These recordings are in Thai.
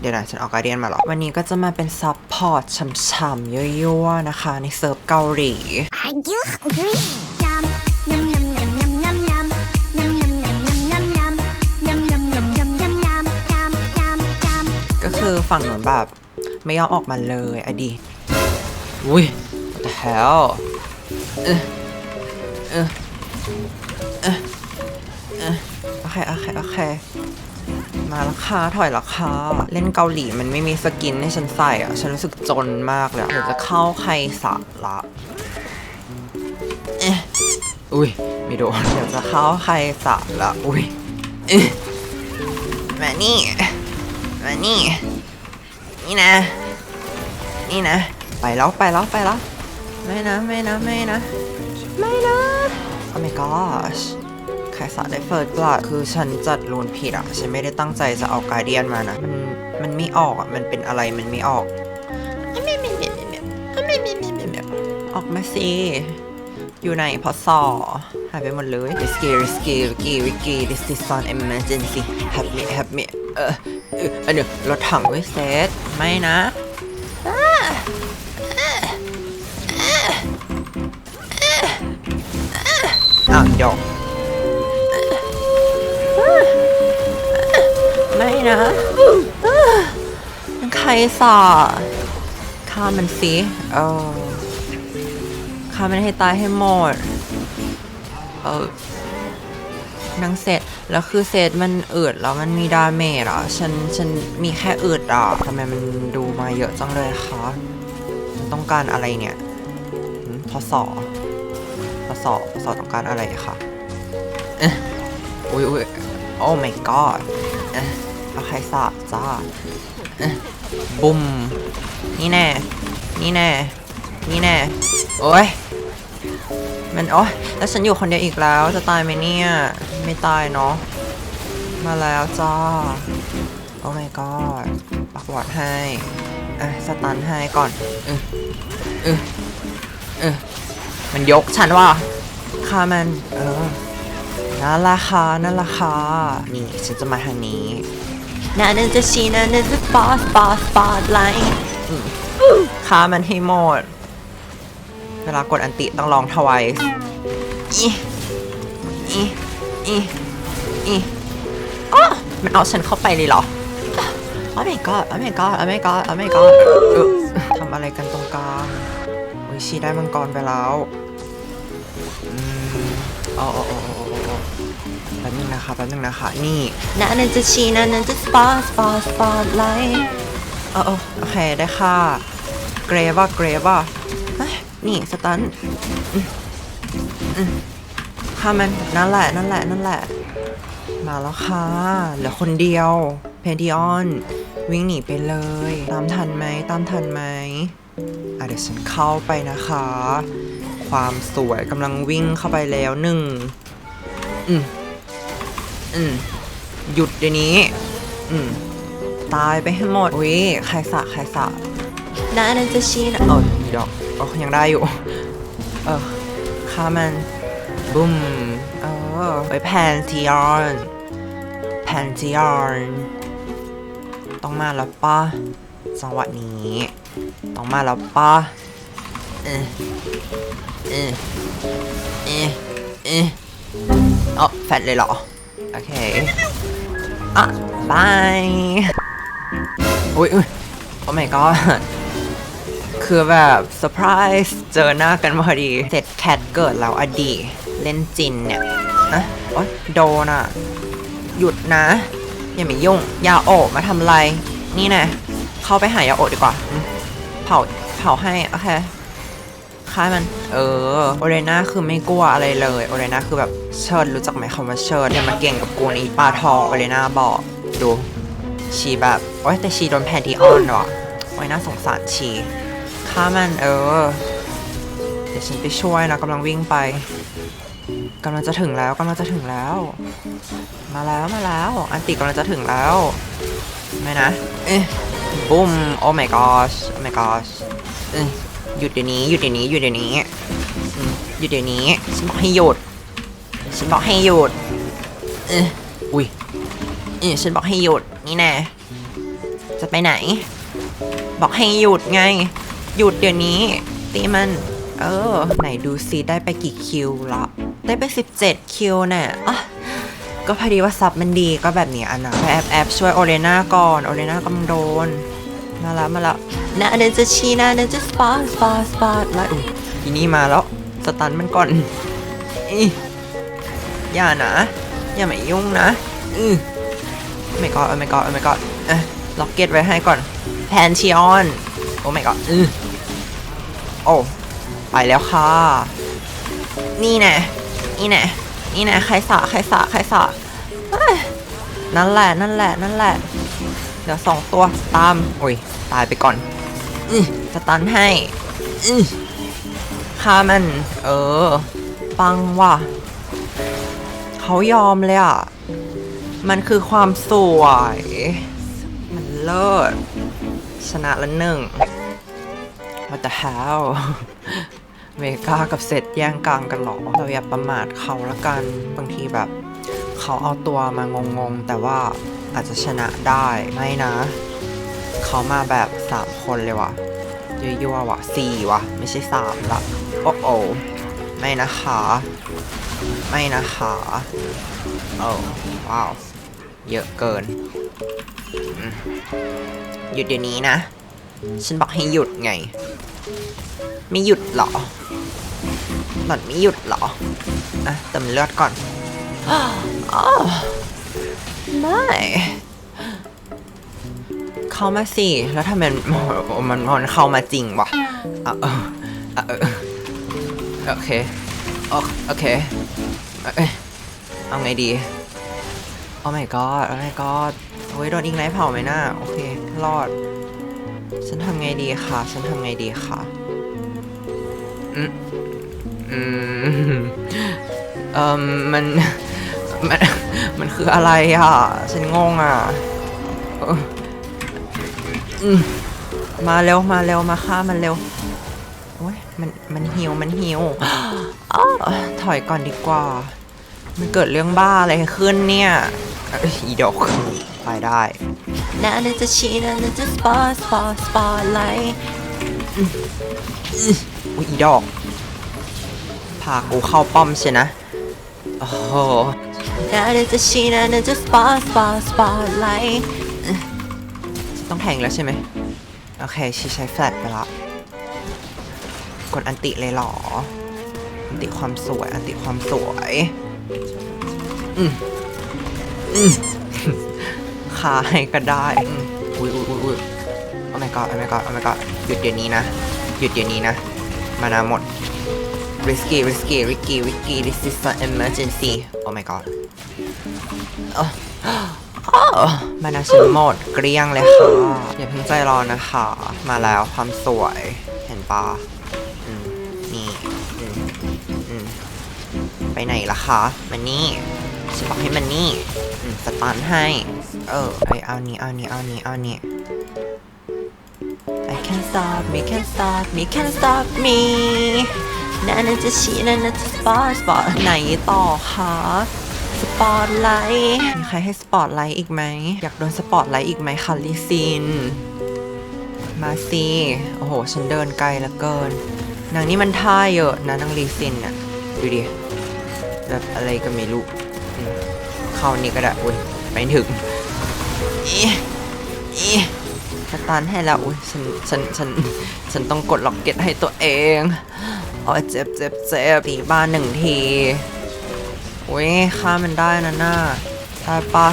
เดี๋ยวนะฉันออกการเรียนมาหรอ วันนี้ก็จะมาเป็นซับพอร์ตช่ำๆยั่วๆนะคะ ในเซิร์ฟเกาหลีก็คือฝั่งหนูแบบไม่ยอมออกมาเลยอดีอุ้ย the hell เออเออเออเออโอเค โอเค โอเค มาและค่ะถอยและค่ะเล่นเกาหลีมันไม่มีสกินให้ฉันใส่อะฉันรู้สึกจนมากเลยเดี๋ยวจะเข้าใครสะละอุ้ยไม่โดนเดี๋ยวจะเข้าใครสะละอุ้ยมานี่ มานี่ นี่นะ นี่นะ ไปแล้ว ไปแล้ว ไปแล้ว ไม่นะ ไม่นะ ไม่นะ ไม่นะ Oh my gosh ใครสาได้เฟิร์สบลัดคือฉันจัดรูนผิดอะฉันไม่ได้ตั้งใจจะเอาการเดียนมานะ มัน มันไม่ออกอะมันเป็นอะไรมันไม่ออก ออกมาสิ อยู่ไหนพอสอหายไปหมดเลย risky risky risky risky this is an emergency help me help me เออเอออันเนี้ยรถถังไว้เซตไม่นะ ดอกไม่นะมันใครสอฆ่ามันสิเออฆ่ามันให้ตายให้หมด เออนางเสร็จแล้วคือเซตมันอืดแล้วมันมีดาเมจอะฉันฉันมีแค่อืดอะทำไมมันดูมาเยอะจังเลยคะมันต้องการอะไรเนี่ยหืมพอ สอพอสอพอสอต้องการอะไรคะอ๊ะอุ้ยอุ้ยโอ้ my god เอ๊ะเอาใครสาบจ้าบุ้มนี่แน่ นี่แน่ นี่แน่ โอ้ย มันโอ้ยแล้วฉันอยู่คนเดียวอีกแล้ว จะตายไหมเนี่ย ไม่ตายเนาะ มาแล้วจ้า โอ้ my god ปักวอดให้ อะ สตันให้ก่อนเออเออเออ มันยกฉันว่าฆ่ามันเออนั่นละค่ะนั่นละค่ะนี่ฉันจะมาทางนี้นั่นจะชี้นั่นจะบอสบอสบอสไลน์ฆ่ามันให้หมด เวลากดอันติต้องลองทวายอีอีอีอีอ๋อมันเอาฉันเข้าไปเลยเหรอ Oh my god Oh my god Oh my god Oh my god เออทำอะไรกันตรงกลางโอ้ย ชีได้มังกรไปแล้วอืมอ๋ออ๋ออ๋ออ๋ออ๋อแป๊บนึงนะคะแป๊บนึงนะคะนี่นั่นจะชีนั่นจะสปาสปาสปาไลท์เออเออโอเคได้ค่ะเกรว่าเกรว่าเฮ้ยนี่สตันอืมอืมฆ่ามันนั่นแหละนั่นแหละนั่นแหละ มาแล้วค่ะเหลือคนเดียว เพนทิออน วิ่งหนีไปเลย ตามทันไหมตามทันไหมอะ เดี๋ยวฉันเข้าไปนะคะ ความสวยกำลังวิ่งเข้าไปแล้วหนึ่งอืมอืมหยุดเดี๋ยวนี้ อืมตายไปให้หมดอุ้ยใครสะใครสะนานันจะชีนะเออดอกโอ้ยังได้อยู่ เออฆ่ามันบุ้มเออไปแพนทีออนแพนทีออนต้องมาแล้วป้าจังหวะนี้ ต้องมาแล้วป้าเออเออเออเออเอ๋อแฟนเลยเหรอ โอเค อะบายอุ้ยอุ้ยโอ้ my god คือแบบเซอร์ไพรส์เจอหน้ากันพอดี เสร็จแคทเกิดแล้วอดี เล่นจินเนี่ยอะโอ๊ยโดนอะ หยุดนะ อย่ามายุ่ง ยาโอะมาทำอะไร นี่นะ เข้าไปหายาโอะดีกว่า เผาเผาให้โอเคฆ่ามัน เออโอเรน่าคือไม่กลัวอะไรเลยโอเรน่าคือแบบเชิดรู้จักไหมคำว่าเชิดอย่ามาเก่งกับกูนี่ปลาทองโอเรน่าบอกดูชีแบบโอ๊ยแต่ชีโดนแพนทีออนว่ะโอ๊ยน่าสงสารชีฆ่ามันเออ เดี๋ยวฉันไปช่วยนะกำลังวิ่งไปกำลังจะถึงแล้วกำลังจะถึงแล้ว มาแล้วมาแล้ว อันติกำลังจะถึงแล้ว ไม่นะ เอ๊ะ บุ้มโอ้ my gosh โอ้ my gosh เอ๊ะหยุดเดี๋ยวนี้หยุดเดี๋ยวนี้หยุดเดี๋ยวนี้หยุดเดี๋ยวนี้ฉันบอกให้หยุดฉันบอกให้หยุดเอออุ้ยเออฉันบอกให้หยุดนี่แน่จะไปไหน บอกให้หยุดไง หยุดเดี๋ยวนี้ ตีมัน เออ ไหนดูซิได้ไปกี่คิวละได้ไป 17 คิวเนี่ยอะ ก็พอดีว่าซับมันดีก็แบบนี้อันนะไปแอบแอบช่วยโอเลน่าก่อนโอเลน่ากำลังโดน มาแล้วมาแล้วนะเดนจะชีนะเดนจะสปาร์สปาร์สปาร์แล้วอีนี่มาแล้วสตันมันก่อนอย่านะ อย่ามายุ่งนะอือไม่กอดไม่กอดไม่กอดเอ้ล็อกเก็ตไว้ให้ก่อนแพนชิออนโอ้ไม่กอดอือโอ้ไปแล้วค่ะ นี่แน่นี่แน่ นี่น่ใครสะใครสะใครสะเอ้ยนั่นแหละนั่นแหละนั่นแหละ เดี๋ยวสองตัวตามโอ้ยตายไปก่อนอือสตันให้อืฆ่ามัน เออ ปังว่ะเขายอมเลยอะ มันคือความสวย มันเลิศชนะละหนึ่ง What the hell เมกากับเซตแย่งกลางกันเหรอเราอย่าประมาทเขาละกันบางทีแบบ เขาเอาตัวมางงๆ แต่ว่าอาจจะชนะได้ไม่นะ เขามาแบบ 3 คนเลยว่ะยั่วๆว่ะ4ว่ะ ไม่ใช่ 3 ละ โอ้โอไม่นะคะ ไม่นะคะโอ้ว้าว เยอะเกิน หยุดเดี๋ยวนี้นะ ฉันบอกให้หยุดไง ไม่หยุดเหรอ หล่อนไม่หยุดเหรอ อะเติมเลือดก่อนอ้าวไม่ เข้ามาสิ แล้วถ้ามันมันมันเข้ามาจริงวะอะเอออะเออโอเค โอโอเคเอ้ยเอาไงดี โอ้ my god โอ้ my god โอ้ยโดนอิงไลท์เผาไหมน่าโอเค รอด ฉันทำไงดีคะฉันทำไงดีคะอืม อืมเอ่อมันมัน มันคืออะไรอะ ฉันงงอะเอออืมมาเร็วมาเร็วมาฆ่ามันเร็ว โอ้ยมันมันหิวมันหิวอ้าวถอยก่อนดีกว่า มันเกิดเรื่องบ้าอะไรขึ้นเนี่ยเอ้ยอีดอกไปได้ นาเนจะชีนาเนจะสปาสปาสปาไลท์อุ้ยอีดอก พากูเข้าป้อมใช่นะ โอ้โหนาเนจะชีนาเนจะสปาสปาสปาไลท์ต้องแทงแล้วใช่ไหมโอเคชีใช้แฟลชไปละกดอันติเลยหรอ อันติความสวย อันติความสวย อืมอืมคาให้ก็ได้อุ้ยอุ้ยอุ้ยอุ้ยโอ้ my god โอ้ my god โอ้ my god หยุดเดี๋ยวนี้นะ หยุดเดี๋ยวนี้นะ มานาหมด risky risky risky risky this is an emergency oh my god เอ้ออ้อมานาฉันหมดเกลี้ยงเลยค่ะอย่าเพิ่งใจร้อนนะคะ มาแล้วความสวยเห็นปะอืมนี่อืมอืมไปไหนล่ะคะมันนี่ฉันบอกให้มันนี่อืมสตาร์ทให้ เออไอยเอานี้เอานี้เอานี้เอานี้ I can't stop me can't stop me can't stop me นั่นจะชี้นั่นจะสปอร์ตสปอร์ตไหนต่อคะสปอร์ตไลท์มีใครให้สปอร์ตไลท์อีกไหม อยากโดนสปอร์ตไลท์อีกไหมคะลิซิน มาสิโอ้โห ฉันเดินไกลเหลือเกิน นางนี่มันท่าเยอะนะนางลีซินน่ะดูดิแบบอะไรก็ไม่รู้เข้านี่ก็ได้อุ้ยไปถึงอีอีสตันให้แล้วอุ้ยฉันฉันฉันฉันต้องกดล็อกเก็ตให้ตัวเอง โอ้ยเจ็บเจ็บเจ็บตีบ้านหนึ่งทีอุ้ยฆ่ามันได้นะน่าได้ปะ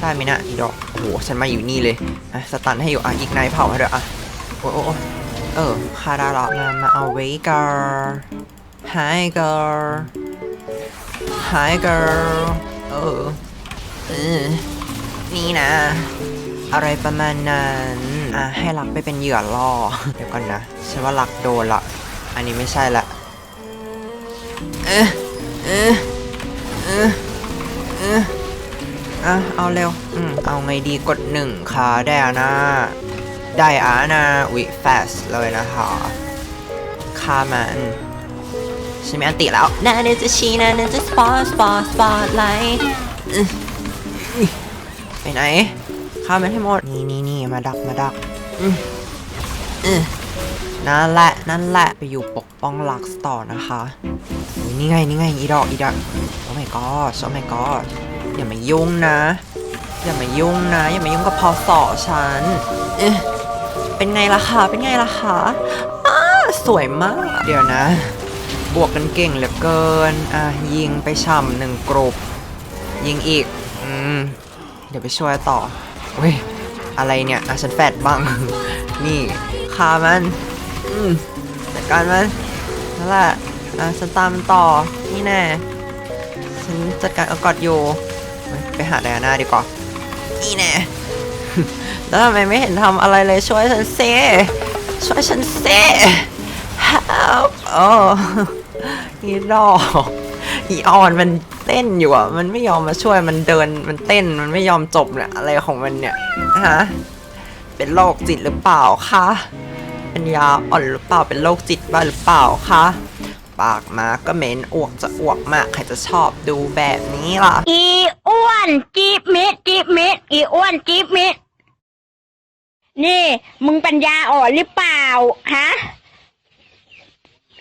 ได้ไหมนะอีดอกโอ้โหฉันมาอยู่นี่เลยอะสตันให้อยู่อะอีกนายเผาให้ด้วยอะโอ้โอเออฆ่าได้และมามาเอาไว้กัน Hi girl Hi girl เออเออนี่นะ อะไรประมาณนั้น อะให้รักไปเป็นเหยื่อล่อ เดี๋ยวก่อนนะ ฉันว่ารักโดนละ อันนี้ไม่ใช่ละเออเออเออเอออะเอาเร็ว อืม เอาไงดีกดหนึ่งค่ะได้อานะ ได้อานะอุ๊ยแฟสเลยนะคะฆ่ามันฉันมีอันติแล้วนาเนจะชีนาเนจะสปอร์สปอร์สปอร์ตไลท์ไปไหนฆ่ามันให้หมด นี่นี่นี่มาดักมาดักอืมอืมนั่นแหละ นั่นแหละไปอยู่ปกป้องลักส์ต่อนะคะอุ๊ยนี่ไงนี่ไงอีดอกอีดอกโอ้ my god โอ้ my god อย่ามายุ่งนะ อย่ามายุ่งนะอย่ามายุ่งกับพอสอฉันเอ๊ะเป็นไงล่ะคะเป็นไงล่ะคะอ้าสวยมาก เดี๋ยวนะ บวกกันเก่งเหลือเกินอะยิงไปช่ำหนึ่งกรุบยิงอีกอืมเดี๋ยวไปช่วยต่อเว้ยอะไรเนี่ยอะฉันแฟดบ้าง นี่ฆ่ามัน อืม การมันนั่นแหละอะฉันตามมันต่อ นี่แน่ ฉันจัดการเอากอดอยู่เฮ้ยไปหาไดอาน่าดีกว่า นี่แน่ แล้วทำไมไม่เห็นทำอะไรเลยช่วยฉันเซช่วยฉันเซ help โอ้อีดอกอีออนมันเต้นอยู่อะ มันไม่ยอมมาช่วย มันเดิน มันเต้น มันไม่ยอมจบเนี่ย อะไรของมันเนี่ย ฮะ เป็นโรคจิตหรือเปล่าคะเป็นยาอ่อนหรือเปล่าเป็นโรคจิตบ้าหรือเปล่าคะปากมาก็เหม็นอ้วกจะอ้วกมากใครจะชอบดูแบบนี้ล่ะ อีอ้วนจีบมิดจีบมิดอีอ้วนจีบมิดนี่ มึงปัญญาอ่อนหรือเปล่าฮะ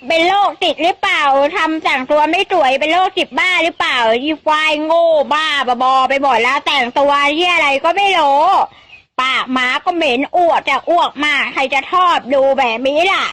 เป็นโรคติดหรือเปล่าทำแต่งตัวไม่สวยเป็นโรคจิตบ้าหรือเปล่ายีควายโง่บ้าบอไปหมดแล้วแต่งตัวที่อะไรก็ไม่รู้ หมาก็เหม็นอ้วกแต่อ้วกมากใครจะชอบดูแบบนี้ล่ะ